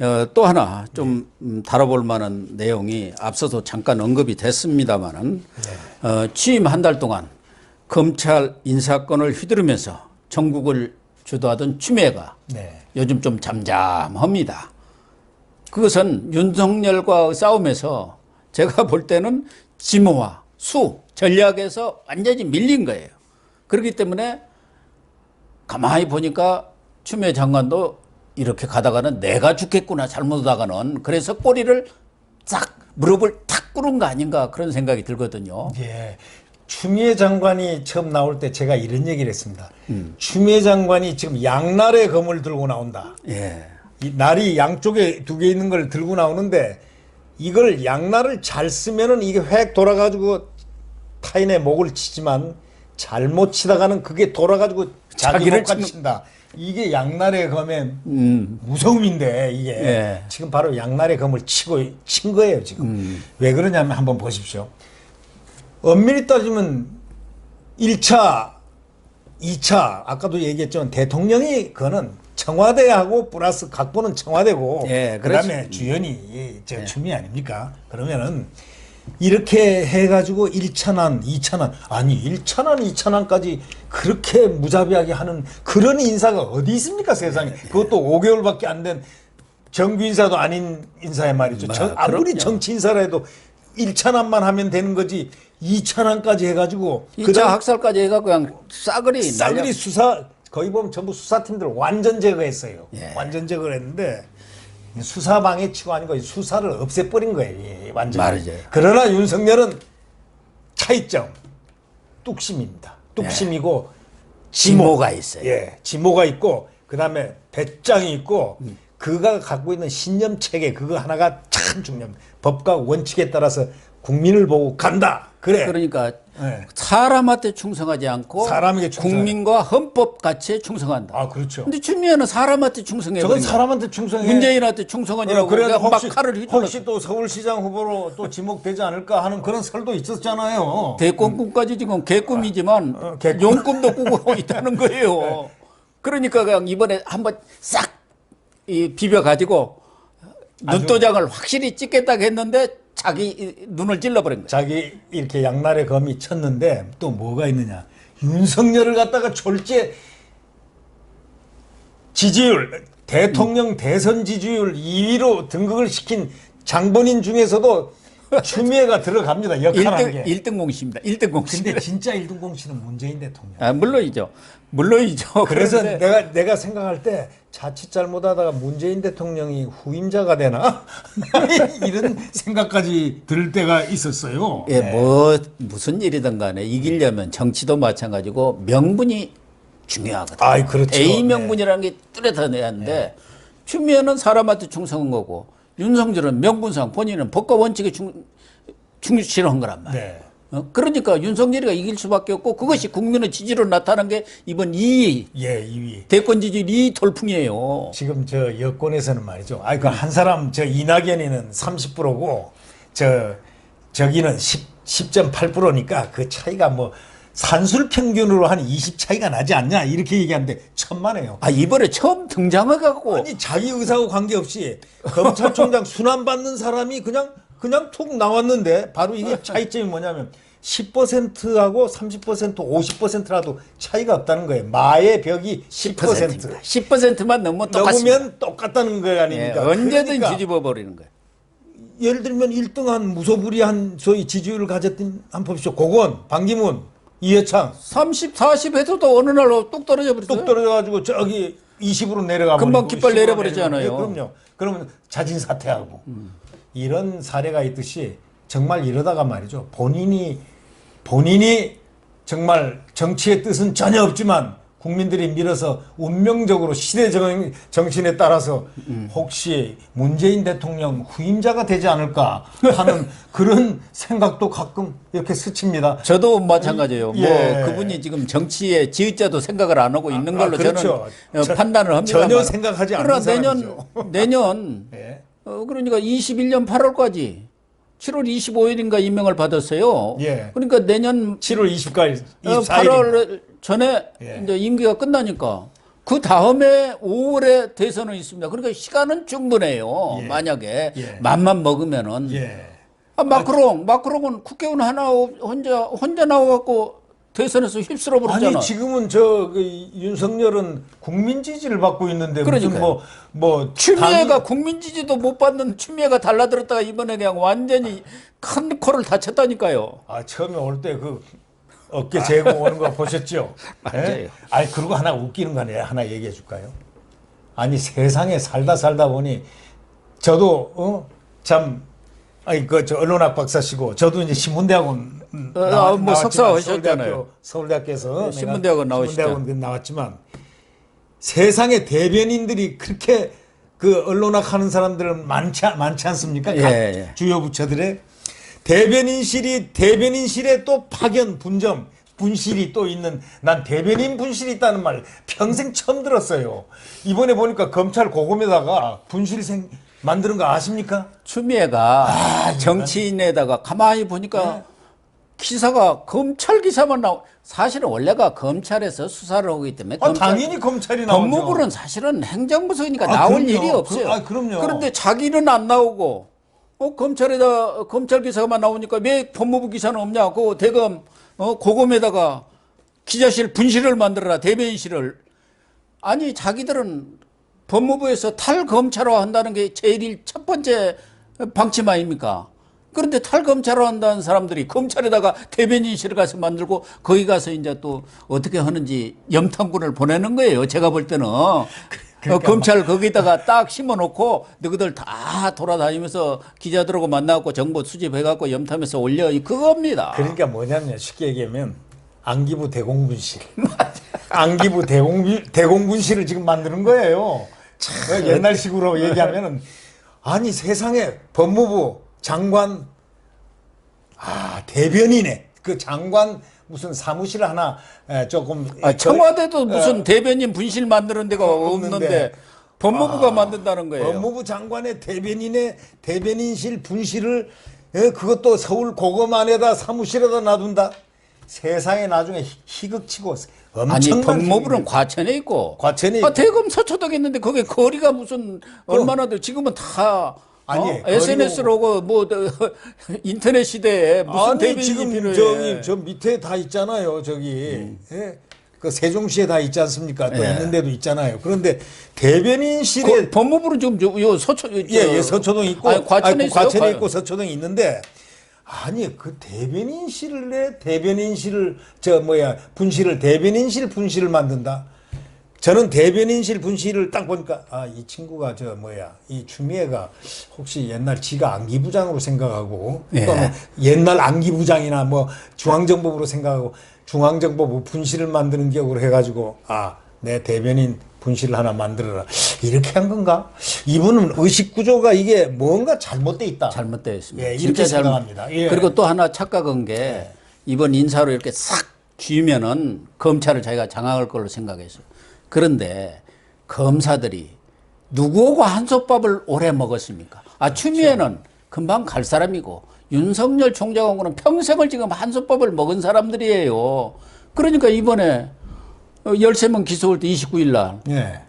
어, 또 하나 좀 음, 다뤄볼 만한 내용이 앞서도 잠깐 언급이 됐습니다마는 어, 취임 한 달 동안 검찰 인사권을 휘두르면서 전국을 주도하던 추미애가 네. 요즘 좀 잠잠합니다. 그것은 윤석열과 싸움에서 제가 볼 때는 지모와 수, 전략에서 완전히 밀린 거예요. 그렇기 때문에 가만히 보니까 추미애 장관도 이렇게 가다가는 내가 죽겠구나 잘못하다가는 그래서 꼬리를 싹 무릎을 탁 꿇은 거 아닌가 그런 생각이 들거든요. 예. 추미애 장관이 처음 나올 때 제가 이런 얘기를 했습니다. 음. 추미애 장관이 지금 양날의 검을 들고 나온다. 예. 이 날이 양쪽에 두 개 있는 걸 들고 나오는데 이걸 양날을 잘 쓰면은 이게 획 돌아가지고 타인의 목을 치지만 잘못 치다가는 그게 돌아가지고 자기 목까지 친다. 이게 양날의 검의 음. 무서움인데 이게 예. 지금 바로 양날의 검을 치고 친 거예요 지금 음. 왜 그러냐면 한번 보십시오 엄밀히 따지면 1차 2차 아까도 얘기했지만 대통령이 그거는 청와대하고 플러스 각본은 청와대고 예, 그다음에. 주연이 저 추미 아닙니까 그러면은 이렇게 해가지고 1차난 2차난 아니 1차난 2차난까지 그렇게 무자비하게 하는 그런 인사가 어디 있습니까 세상에 그것도 5개월밖에 안 된 정규 인사도 아닌 인사에 말이죠 마, 정- 아무리. 정치 인사라 해도 1차난만 하면 되는 거지 2차난까지 해가지고 2차 학살까지 해갖고 그냥 싸그리 싸그리 수사 거의 보면 전부 수사팀들 완전 제거했어요. 예. 완전 제거를 했는데 수사방해 치고 아니고 수사를 없애버린 거예요. 예, 완전. 말이죠. 그러나 윤석열은 차이점 뚝심입니다. 뚝심이고 지모가 있어요. 예, 지모가 있고 그다음에 배짱이 있고 그가 갖고 있는 신념 체계 그거 하나가 참 중요합니다. 법과 원칙에 따라서 국민을 보고 간다. 그래. 그러니까 예. 사람한테 충성하지 않고 사람에게 충성해. 국민과 헌법 가치에 충성한다. 아 그렇죠. 근데 추미애는 사람한테 충성해 저건. 사람한테 충성해. 문재인한테 충성하니라고 그래 막 혹시, 칼을 휘둘렀어. 혹시 또 서울시장 후보로 또 지목되지 않을까 하는 그런 설도 있었잖아요. 대권꿈까지 지금 개꿈이지만 어, 개꿈. 용꿈도 꾸고 있다는 거예요. 그러니까 그냥 이번에 한번 싹 이 비벼 가지고 눈도장을 확실히 찍겠다고 했는데 자기 이 눈을 찔러버린 거야. 자기 이렇게 양날의 검이 쳤는데 또 뭐가 있느냐. 윤석열을 갖다가 졸지에 지지율 대통령 대선 지지율 2위로 등극을 시킨 장본인 중에서도 추미애가 들어갑니다. 역할하는 1등, 게. 1등 공신입니다. 1등 공신. 근데 진짜 1등 공신은 문재인 대통령. 아, 물론이죠. 물론이죠. 그래서 그런데 내가 내가 생각할 때 자칫 잘못하다가 문재인 대통령이 후임자가 되나 이런 생각까지 들 때가 있었어요. 예, 네. 뭐 무슨 일이든 간에 이기려면 정치도 마찬가지고 명분이 중요하거든요. 아이, 그렇죠. 대의 명분이라는 게 뚜렷해야 하는데 추미애는 사람한테 충성한 거고 윤석열은 명분상 본인은 법과 원칙에 충, 충실한 거란 말이에요. 네. 어? 그러니까 윤석열이가 이길 수밖에 없고 그것이 국민의 지지로 나타난 게 이번 이 예, 2위. 대권 지지율 이 돌풍이에요. 지금 저 여권에서는 말이죠. 아이 그한 사람 저 이낙연이는 30%고 저 저기는 10 10.8%니까 그 차이가 뭐 산술 평균으로 한 20 차이가 나지 않냐 이렇게 얘기하는데 천만에요. 아 이번에 처음 등장해갖고 아니 자기 의사하고 관계없이 검찰총장 순환 받는 사람이 그냥 그냥 툭 나왔는데 바로 이게 차이점이 뭐냐면 10%하고 30% 50%라도 차이가 없다는 거예요. 마의 벽이 10%. 10%입니다. 10%만 넘으면 똑같습니다. 넘으면 똑같다는 거 예, 아닙니까? 언제든 그러니까 뒤집어 버리는 거예요. 예를 들면 1등한 무소불위한 소위 지지율을 가졌던 한 보십시오. 고건, 반기문, 이해창 30, 40 해서도 어느 날뚝 떨어져 버렸어요. 뚝 떨어져가지고 저기 20으로 내려가 금방 버리고 깃발 10으로 내려버리잖아요. 예, 그럼요. 그러면 자진 사퇴하고 이런 사례가 있듯이 정말 이러다가 말이죠. 본인이 본인이 정말 정치의 뜻은 전혀 없지만 국민들이 밀어서 운명적으로 시대 정- 정신에 따라서 혹시 문재인 대통령 후임자가 되지 않을까 하는 그런 생각도 가끔 이렇게 스칩니다. 저도 마찬가지예요. 예. 뭐 그분이 지금 정치에 지읒자도 생각을 안 하고 있는 아, 걸로 그렇죠. 저는 어, 저- 판단을 합니다. 전혀 생각하지 않는 그러나 내년 사람이죠. 내년 예. 어, 그러니까 21년 8월까지 7월 25일인가 임명을 받았어요. 예. 그러니까 내년 7월 20일, 어, 24일. 8월 전에 예. 이제 임기가 끝나니까 그 다음에 5월에 대선은 있습니다. 그러니까 시간은 충분해요. 예. 만약에 예. 맘만 먹으면은 예. 아, 마크롱 마크롱은 국회의원 하나 없- 혼자 혼자 나와갖고 대선에서 휩쓸어 버렸잖아. 아니 지금은 저 그 윤석열은 국민 지지를 받고 있는데 무슨 그러니까요. 뭐뭐 추미애가 국민 지지도 못 받는 추미애가 달라들었다가 이번에 그냥 완전히 큰 코를 다쳤다니까요. 아 처음에 올 때 그 어깨 재고 오는 거 보셨죠? 맞아요. 예? 아니 그리고 하나 웃기는 거 하나 하나 얘기해 줄까요? 아니 세상에 살다 살다 보니 저도 어 참 아니 그 저 언론학 박사시고 저도 이제 신문대학원 음, 어, 나왔- 아, 뭐 석사 하셨잖아요. 서울대학교, 서울대학교에서 네, 신문대학원 나오시죠. 신문대학원 나왔지만 세상에 대변인들이 그렇게 그 언론학 하는 사람들은 많지 않- 많지 않습니까? 예, 각 예. 주요 부처들의 대변인실이 대변인실에 또 파견 분점 분실이 또 있는 난 대변인 분실이 있다는 말 평생 처음 들었어요. 이번에 보니까 검찰 고검에다가 분실 생 만드는 거 아십니까? 추미애가 정치인에다가 가만히 보니까 네. 기사가 검찰 기사만 나오. 사실은 원래가 검찰에서 수사를 하기 때문에 아, 검찰- 당연히 검찰이 나오죠. 법무부는 사실은 행정부서니까 아, 나올 그럼요. 일이 없어요. 그- 아, 그럼요. 런데 자기는 안 나오고 어, 검찰에다 검찰 기사만 나오니까 왜 법무부 기사는 없냐? 그 대검 어, 고검에다가 기자실 분실을 만들어라 대변인실을 아니 자기들은 법무부에서 탈검찰화 한다는 게 제일 첫 번째 방침 아닙니까? 그런데 탈검찰화 한다는 사람들이 검찰에다가 대변인실을 가서 만들고 거기 가서 이제 또 어떻게 하는지 염탐군을 보내는 거예요. 제가 볼 때는. 어, 검찰 거기다가 딱 심어놓고 너희들 다 돌아다니면서 기자들하고 만나고 정보 수집해갖고 염탐해서 올려 이 그겁니다. 그러니까 뭐냐면 쉽게 얘기하면 안기부 대공분실. 안기부 대공 대공분실을 지금 만드는 거예요. 그 옛날식으로 얘기하면은 아니 세상에 법무부 장관 아 대변인에 그 장관 무슨 사무실 하나 에, 조금 아, 청와대도 어, 무슨 대변인 분실 만드는 데가 어, 없는데, 없는데. 법무부가 만든다는 거예요. 법무부 장관의 대변인의 대변인실 분실을 예, 그것도 서울 고검 안에다 사무실에다 놔둔다. 세상에 나중에 희- 희극치고 엄청난 법무부는 과천에 있고 과천에 아. 대검 서초동에 있는데 거기 거리가 무슨 얼마나 돼 지금은 다 아니, 어? SNS로고 뭐 인터넷 시대에 무슨 대변인이 지금 필요해 저기 저 밑에 다 있잖아요 저기 예. 그 세종시에 다 있지 않습니까 또 예. 있는 데도 있잖아요 그런데 대변인실에 그 법무부는 지금 저, 요 서초 저- 예, 예, 서초동 있고, 아니, 과천에 아니. 과천에 과- 있고 서초동에 있는데, 아니, 그 대변인실에 대변인실을, 저, 뭐야, 분실을, 대변인실 분실을 만든다? 저는 대변인실 분실을 딱 보니까, 아, 이 친구가 저, 뭐야, 이 추미애가 혹시 옛날 지가 안기부장으로 생각하고, 예. 또는 옛날 안기부장이나 뭐 중앙정보부로 생각하고, 중앙정보부 분실을 만드는 격으로 해가지고, 아, 내 대변인 분실을 하나 만들어라. 이렇게 한 건가? 이분은 의식 구조가 이게 뭔가 잘못돼 있다. 잘못되어 있습니다. 예, 이렇게 생각합니다. 예. 그리고 또 하나 착각한 게 이번 인사로 이렇게 싹 쥐면은 검찰을 자기가 장악할 걸로 생각했어요. 그런데 검사들이 누구하고 한솥밥을 오래 먹었습니까? 아, 추미애는 금방 갈 사람이고 윤석열 총장하고는 평생을 지금 한솥밥을 먹은 사람들이에요. 그러니까 이번에 13명 기소할 때 29일 날 예.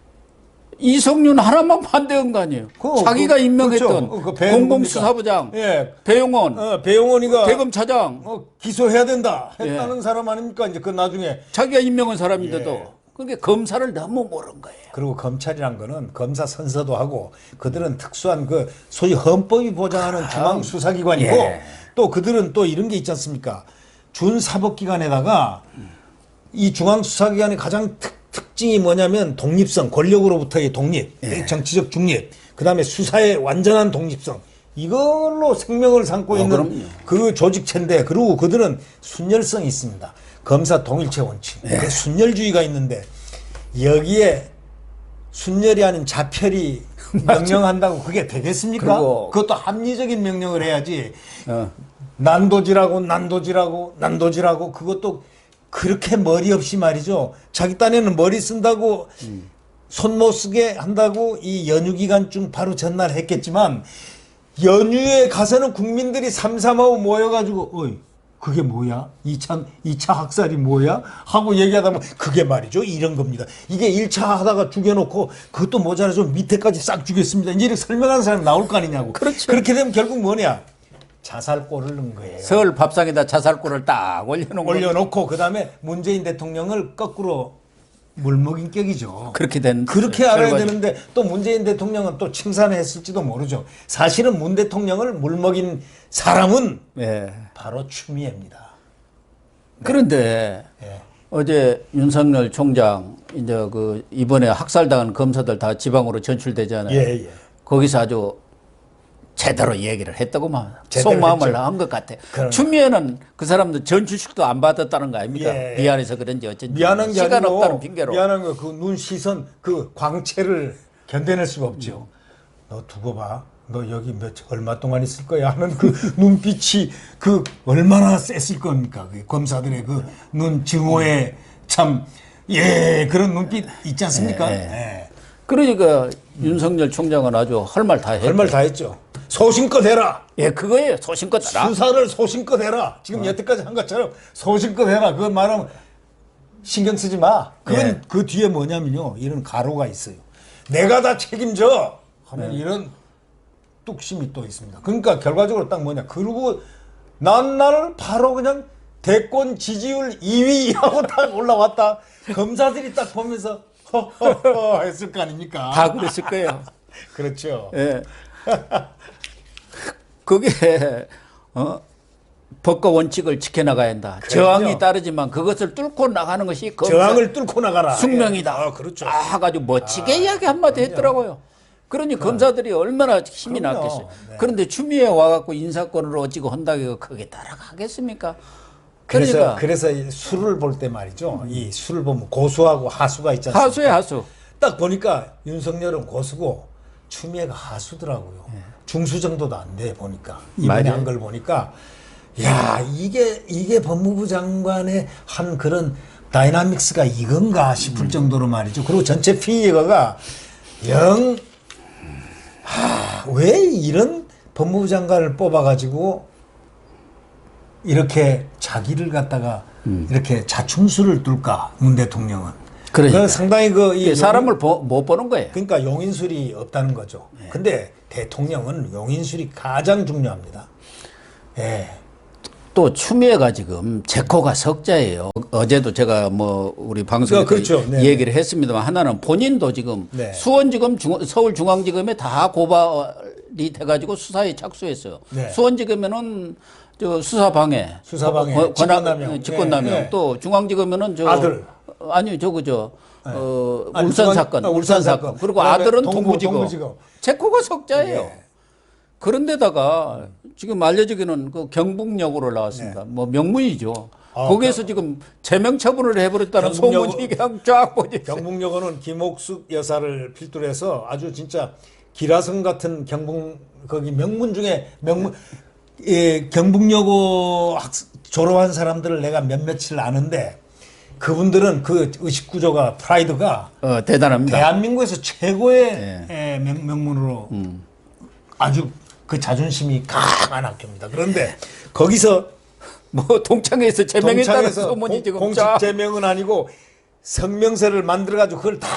이성윤 하나만 반대한 거 아니에요. 그, 자기가 그, 임명했던 그렇죠. 그배 공공수사부장 예. 배용원 어, 배용원이가 대검 차장 어, 기소해야 된다 했다는 예. 사람 아닙니까? 이제 그 나중에 자기가 임명한 사람인데도 예. 그게 검사를 너무 모른 거예요. 그리고 검찰이란 거는 검사 선서도 하고 그들은 특수한 그 소위 헌법이 보장하는 중앙 수사기관이고 예. 또 그들은 또 이런 게 있지 않습니까? 준 사법기관에다가 이 중앙 수사기관의 가장 특, 특징이 뭐냐면 독립성, 권력으로부터의 독립, 예. 정치적 중립, 그다음에 수사의 완전한 독립성. 이걸로 생명을 삼고 어, 있는 그럼요. 그 조직체인데 그리고 그들은 순열성이 있습니다. 검사 동일체 원칙, 예. 그 순열주의가 있는데 여기에 순열이 아닌 자편이 명령한다고 그게 되겠습니까? 그것도 합리적인 명령을 해야지. 어. 난도질하고 난도질하고 난도질하고 그것도 그렇게 머리 없이 말이죠. 자기 딴에는 머리 쓴다고 손못 쓰게 한다고 이 연휴 기간 중 바로 전날 했겠지만 연휴에 가서는 국민들이 삼삼하고 모여가지고 어이 그게 뭐야? 2차, 2차 학살이 뭐야? 하고 얘기하다 보면 그게 말이죠. 이런 겁니다. 이게 1차 하다가 죽여놓고 그것도 모자라서 밑에까지 싹 죽였습니다. 이제 이렇게 설명하는 사람 나올 거 아니냐고. 그렇죠. 그렇게 되면 결국 뭐냐? 자살골을 넣은 거예요. 서울 밥상에다 자살골을 딱 올려놓은 거 올려놓고 그 다음에 문재인 대통령을 거꾸로 물먹인 격이죠. 그렇게 된 그렇게 알아야 결과죠. 되는데 또 문재인 대통령은 또 칭찬했을지도 모르죠. 사실은 문 대통령을 물먹인 사람은 예. 바로 추미애입니다. 그런데 예. 어제 윤석열 총장 이제 그 이번에 학살당한 검사들 다 지방으로 전출되잖아요. 예, 예. 거기서 아주 제대로 얘기를 했다고만 속마음을 했죠. 한것 같아. 추미애는 그 사람들 전출식도 안 받았다는 거 아닙니까? 예. 미안해서 그런지 어쩐지 미안한 게 시간 아니고 없다는 핑계로. 미안한 거 그 눈 시선 그 광채를 견뎌낼 수가 없죠. 너 두고 봐. 너 여기 몇 얼마 동안 있을 거야 하는 그 눈빛이 그 얼마나 셌을 겁니까? 그 검사들의 그 눈 증오에 참 예 그런 눈빛 있지 않습니까? 예, 예. 그러니까 윤석열 총장은 아주 할 말 다 했고. 할말 다 했죠. 소신껏 해라. 예, 그거예요. 소신껏 알아. 수사를 소신껏 해라. 지금 여태까지 한 것처럼 소신껏 해라. 그거 말하면 신경 쓰지 마. 그건 예. 그 뒤에 뭐냐면요. 이런 가로가 있어요. 내가 다 책임져. 하는 네. 이런 뚝심이 또 있습니다. 그러니까 결과적으로 딱 뭐냐. 그러고 난 나를 바로 그냥 대권 지지율 2위 하고 딱 올라왔다. 검사들이 딱 보면서 허허허 했을 거 아닙니까? 다 그랬을 거예요. 그렇죠. 예. 그게 어? 법과 원칙을 지켜나가야 한다. 그럼요. 저항이 따르지만 그것을 뚫고 나가는 것이 저항을 뚫고 나가라. 숙명이다. 아, 그렇죠. 아, 아주 멋지게 이야기 한마디 했더라고요. 그러니 검사들이 얼마나 힘이 그럼요. 났겠어요. 네. 그런데 추미애 와갖고 인사권을 어찌고 한다고 그게 따라가겠습니까? 그래서 그러니까 그래서 이 술을 볼때 말이죠. 이 술을 보면 고수하고 하수가 않습니까? 하수의 하수. 딱 보니까 윤석열은 고수고 추미애가 하수더라고요. 중수 정도도 안 돼 보니까 이번에. 한 걸 보니까 야 이게 이게 법무부 장관의 한 그런 다이나믹스가 이건가 싶을 정도로 말이죠. 그리고 전체 피해가가 영 하, 왜 이런 법무부 장관을 뽑아가지고 이렇게 자기를 갖다가 이렇게 자충수를 둘까 문 대통령은 음. 그러니까. 그건 상당히 그이 이게 사람을 보- 못 보는 거예요. 그러니까 용인술이 없다는 거죠. 네. 근데 대통령은 용인술이 가장 중요합니다. 예. 또 추미애가 지금 제코가 석자예요. 어제도 제가 뭐 우리 방송에서 어, 그렇죠. 네. 얘기를 했습니다만 하나는 본인도 지금 네. 수원지검 중, 서울중앙지검에 다 고발이 돼가지고 수사에 착수했어요. 네. 수원지검에는 저 수사방해, 수사방해, 권- 권한- 직권남용. 직권남용, 네, 네. 또 중앙지검에는 저 아들. 아니요 저거 저 어, 아니, 울산 중앙- 사건, 아, 울산 울산 사건. 사건. 그리고 아들은 동부, 동부지검. 동부지검. 제코가 석자예요. 예. 그런데다가 지금 알려지기는 그 경북역으로 나왔습니다. 뭐 명문이죠. 네. 아, 거기에서 지금 제명 처분을 해버렸다는 경북역- 소문이 그냥 쫙 퍼져. 경북여고는 김옥숙 여사를 필두로 해서 아주 진짜 기라성 같은 경북 거기 명문 중에 명문 예, 경북여고 학, 졸업한 사람들을 내가 몇몇을 아는데 그분들은 그 의식 구조가 프라이드가 어, 대단합니다. 대한민국에서 최고의 네. 예, 명, 명문으로 아주 그 자존심이 강한 학교입니다. 그런데 거기서 뭐 동창회에서 제명했다는 동창에서 소문이 공- 지금 공식 쫙. 제명은 아니고 성명서를 만들어 가지고 그걸 다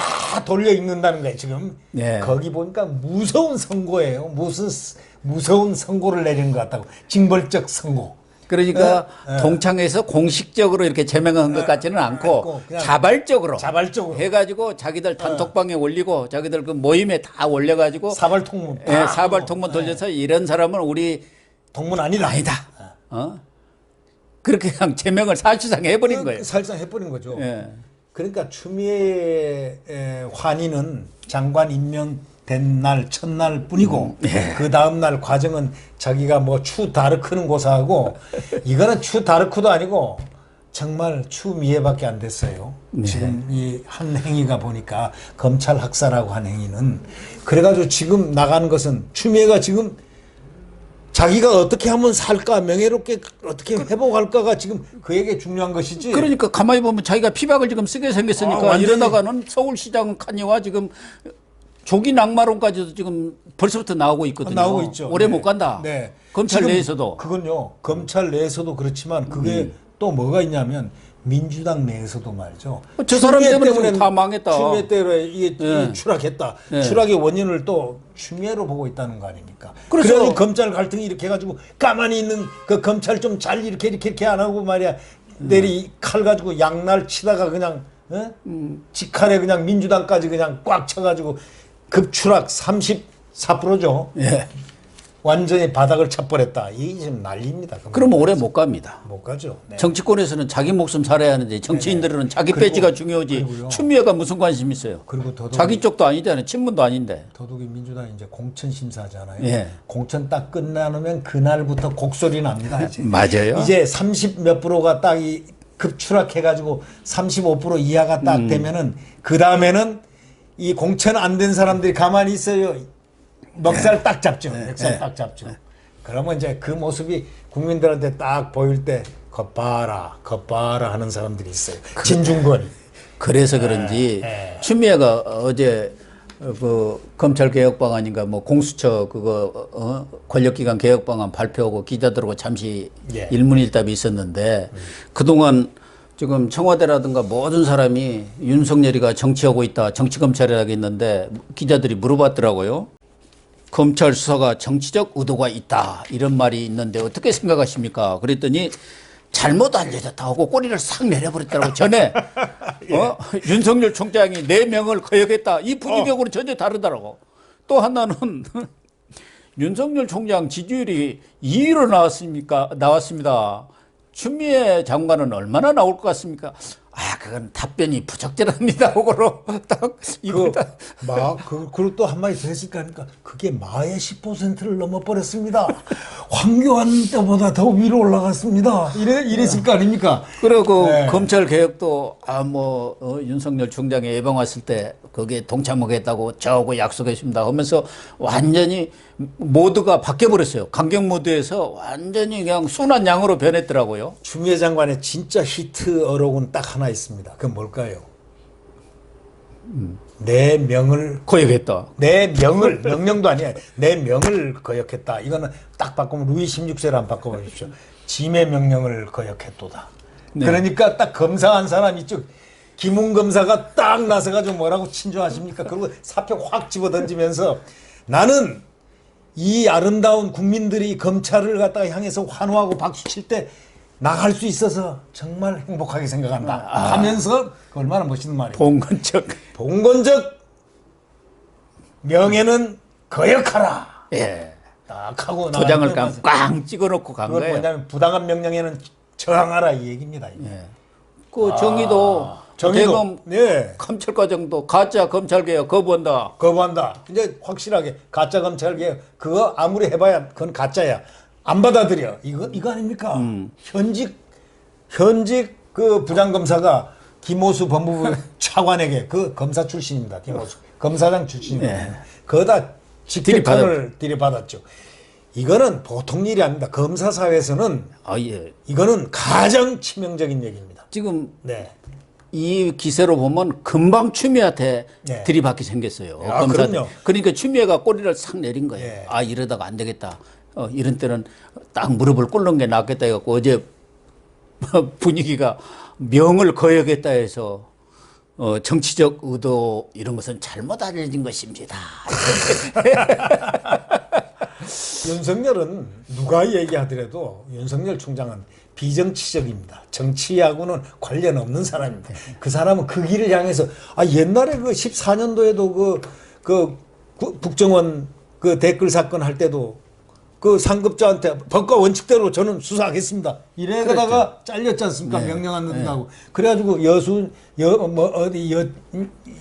돌려 읽는다는 거예요 지금 네. 거기 보니까 무서운 선고예요 무슨 스- 무서운 선고를 내리는 것 같다고 징벌적 선고 그러니까 네, 네. 동창회에서 공식적으로 이렇게 제명한 것 같지는 않고 않고 그냥 자발적으로 자발적으로 해가지고 자기들 단톡방에 올리고 자기들 그 모임에 다 올려가지고 사발 통문 예, 사발 통문 돌려서 이런 사람은 우리 동문 아니다 아니다. 어? 그렇게 그냥 제명을 사실상 해버린 거예요. 살상 해버린 거죠 예. 그러니까 추미애 에, 환희는 장관 임명 된 날 첫날 뿐이고 그 다음 날 과정은 자기가 뭐 추 다르크는 고사하고 이거는 추 다르크도 아니고 정말 추미애밖에 안 됐어요. 지금 이 한 행위가 보니까 검찰 학살하고 한 행위는 그래가지고 지금 나가는 것은 추미애가 지금 자기가 어떻게 하면 살까 명예롭게 어떻게 회복할까가 지금 그에게 중요한 것이지. 그러니까 가만히 보면 자기가 피박을 지금 쓰게 생겼으니까 아, 이러다가는 서울시장 칸이와 지금 조기 낙마론까지도 지금 벌써부터 나오고 있거든요. 나오고 있죠. 오래 네. 못 간다. 네. 검찰 내에서도. 그건요. 검찰 내에서도 그렇지만 그게 음. 또 뭐가 있냐면 민주당 내에서도 말이죠. 저 사람 때문에 다 망했다. 추미애 때문에 이게 네. 추락했다. 네. 추락의 원인을 또 추미애로 보고 있다는 거 아닙니까? 그래서- 그래서 검찰 갈등이 이렇게 해가지고 가만히 있는 그 검찰 좀 잘 이렇게 이렇게 이렇게 안 하고 말이야 내리 칼 가지고 양날 치다가 그냥 어? 직칼에 그냥 민주당까지 그냥 꽉 쳐가지고 급추락 34%죠. 예. 완전히 바닥을 쳐버렸다. 이게 지금 난리입니다. 그러면 오래 못 갑니다. 못 가죠. 네. 정치권에서는 자기 목숨 살아야 하는데 정치인들은 자기 그리고- 배지가 중요하지. 그리고요. 추미애가 무슨 관심 있어요? 그리고 더더욱 자기 쪽도 아니잖아요. 친문도 아닌데. 더욱이 민주당이 이제 공천 심사잖아요. 예. 공천 딱 끝나면 그날부터 곡소리 납니다. 이제. 맞아요. 이제 30 몇 프로가 딱 이 급추락해가지고 35% 이하가 딱 음. 되면은 그 다음에는 이 공천 안 된 사람들이 가만히 있어요. 먹살 딱 잡죠. 먹살 네. 딱 잡죠. 그러면 이제 그 모습이 국민들한테 딱 보일 때 겉봐라, 겉봐라 하는 사람들이 있어요. 진중권이. 그래서 그런지 예. 추미애가 어제 어, 그 검찰 개혁 방안인가 뭐 공수처 그거 어, 권력기관 개혁 방안 발표하고 기자들하고 잠시 예. 일문일답이 있었는데 그동안 지금 청와대라든가 모든 사람이 윤석열이가 정치하고 있다 정치 검찰이라고 했는데 기자들이 물어봤더라고요. 검찰 수사가 정치적 의도가 있다 이런 말이 있는데 어떻게 생각하십니까? 그랬더니 잘못 알려졌다 하고 꼬리를 싹 내려버렸더라고 전에. 어? 윤석열 총장이 네 명을 거역했다. 이 분위기하고는 전혀 다르더라고. 또 하나는 윤석열 총장 지지율이 2위로 나왔습니까? 나왔습니다 추미애 장관은 얼마나 나올 것 같습니까? 아 그건 답변이 부적절합니다 하고로 딱 이거 그, 딱 마, 그, 그리고 또 한마디 더 했을까 하니까 그게 마의 10%를 넘어버렸습니다. 황교안 때보다 더 위로 올라갔습니다. 이래, 이랬을 거 아닙니까? 그리고 네. 검찰 개혁도 아뭐 어, 윤석열 총장이 예방 왔을 때 거기에 동참하겠다고 저하고 약속했습니다 하면서 완전히 모두가 바뀌어 버렸어요. 강경 모드에서 완전히 그냥 순한 양으로 변했더라고요. 추미애 장관의 진짜 히트 어록은 딱 하나 있습니다. 그건 뭘까요? 내 명을 거역했다. 내 명을 명령도 아니야. 내 명을 거역했다. 이거는 딱 바꾸면 루이 16세를 안 바꿔보십시오. 짐의 명령을 거역했도다. 네. 그러니까 딱 검사한 사람 이쪽 김웅 검사가 딱 나서가지고 뭐라고 친조하십니까? 그리고 사표 확 집어 던지면서 나는 이 아름다운 국민들이 검찰을 갖다가 향해서 환호하고 박수 칠 때 나갈 수 있어서 정말 행복하게 생각한다. 하면서 그 얼마나 멋있는 말이에요. 봉건적. 봉건적 명예는 거역하라. 예. 딱 하고 도장을 꽝 찍어놓고 간 거예요. 뭐냐면 부당한 명령에는 저항하라 이 얘기입니다. 이게. 예. 그 정의도 정의도 대검 네 검찰 과정도 가짜 검찰 개혁 거부한다. 거부한다. 이제 확실하게 가짜 검찰 개혁 그거 아무리 해봐야 그건 가짜야. 안 받아들여. 이거 이거 아닙니까? 음. 현직 현직 그 부장검사가 김호수 법무부 차관에게 그 검사 출신입니다. 김호수 검사장 출신입니다. 네. 그거다 직격탄을 들이받았죠. 이거는 보통 일이 아닙니다. 검사 사회에서는 아 예. 이거는 가장 치명적인 얘기입니다. 지금 네. 이 기세로 보면 금방 추미애한테 네. 들이받게 생겼어요. 아, 검사들. 그럼요. 그러니까 추미애가 꼬리를 싹 내린 거예요. 예. 아 이러다가 안 되겠다. 어, 이런 때는 딱 무릎을 꿇는 게 낫겠다 해갖고 어제 분위기가 명을 거역했다 해서 어, 정치적 의도 이런 것은 잘못 알려진 것입니다. 윤석열은 누가 얘기하더라도 윤석열 총장은 비정치적입니다. 정치하고는 관련 없는 사람입니다. 그 사람은 그 길을 향해서 아 옛날에 그 14년도에도 그, 그 구- 국정원 그 댓글 사건 할 때도 그 상급자한테 법과 원칙대로 저는 수사하겠습니다. 이래다가 잘렸지 않습니까? 네. 명령 안 듣는다고. 그래가지고 여수 여 뭐 어디 여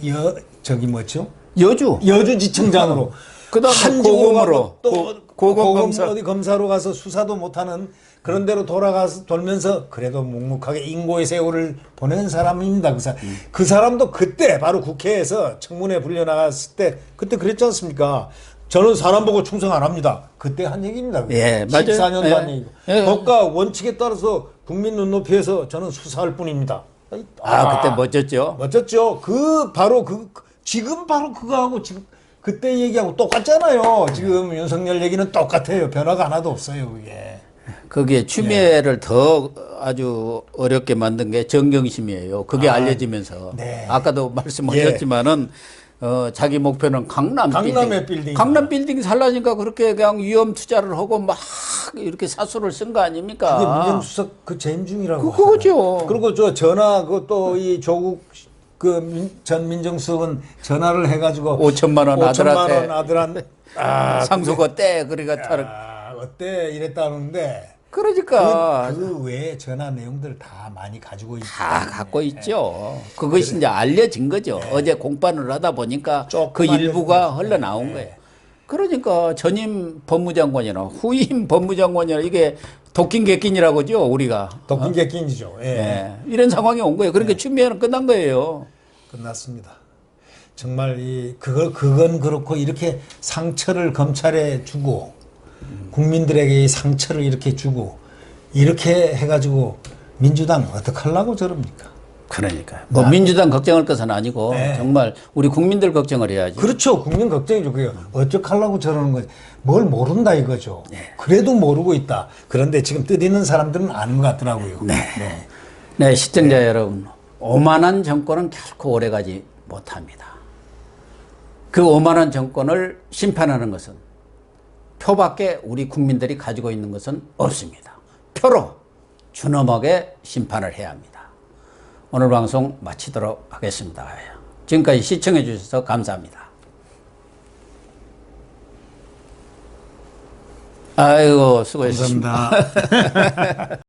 여 저기 뭐죠? 여주 여주 지청장으로 그다음에 한직으로 고검으로, 가고 또 고검 검사. 어디 검사로 가서 수사도 못하는 그런 데로 돌아가서 돌면서 그래도 묵묵하게 인고의 세월을 보낸 사람입니다. 그 사람 음. 그 사람도 그때 바로 국회에서 청문회 불려 나갔을 때 그때 그랬지 않습니까? 저는 사람 보고 충성 안 합니다. 그때 한 얘기입니다. 예, 맞아요. 14년도 예. 한 얘기고. 예. 법과 원칙에 따라서 국민 눈높이에서 저는 수사할 뿐입니다. 아, 그때 멋졌죠. 멋졌죠. 그 바로 그 그- 지금 바로 그거하고 지금 그때 얘기하고 똑같잖아요. 지금 윤석열 얘기는 똑같아요. 변화가 하나도 없어요, 그게. 거기에 추미애를 더 아주 어렵게 만든 게 정경심이에요. 그게 알려지면서 네. 아까도 말씀하셨지만은 어, 자기 목표는 강남 강남의 빌딩. 빌딩. 강남 빌딩 살라니까 그렇게 그냥 위험 투자를 하고 막 이렇게 사수를 쓴 거 아닙니까? 그게 민정수석 그 재임 중이라고. 그- 그거죠. 그리고 저 전화 그또 이 조국 그 전 민정수석은 전화를 해가지고 5천만 원 5천만 아들한테 원 아들한테 아, 상속어 때 그러니까 타를 아, 어때 이랬다는데 그러니까 그, 그 외에 전화 내용들 다 많이 가지고 있죠. 다 갖고 있죠. 그것이 이제 알려진 거죠. 어제 공판을 하다 보니까 그 일부가 흘러나온 거예요. 그러니까 전임 법무장관이나 후임 법무장관이나 이게 하죠, 우리가. 덕분 객긴이죠. 예. 예. 이런 상황이 온 거예요. 그러니까 추미애는 끝난 거예요. 끝났습니다. 정말 이 그거 그건 그렇고 이렇게 상처를 검찰에 주고 국민들에게 이 상처를 이렇게 주고 이렇게 해가지고 민주당 어떡하려고 저럽니까? 그러니까. 뭐 민주당 걱정할 것은 아니고 네. 정말 우리 국민들 걱정을 해야지. 그렇죠. 국민 걱정이죠. 그게 어떡하려고 저러는 거지. 뭘 모른다 이거죠. 네. 그래도 모르고 있다. 그런데 지금 뜻 있는 사람들은 아는 것 같더라고요. 네. 네, 시청자 여러분. 오만한 정권은 결코 오래가지 못합니다. 그 오만한 정권을 심판하는 것은 표밖에 우리 국민들이 가지고 있는 것은 없습니다. 표로 준엄하게 심판을 해야 합니다. 오늘 방송 마치도록 하겠습니다. 지금까지 시청해 주셔서 감사합니다. 아이고, 수고했습니다.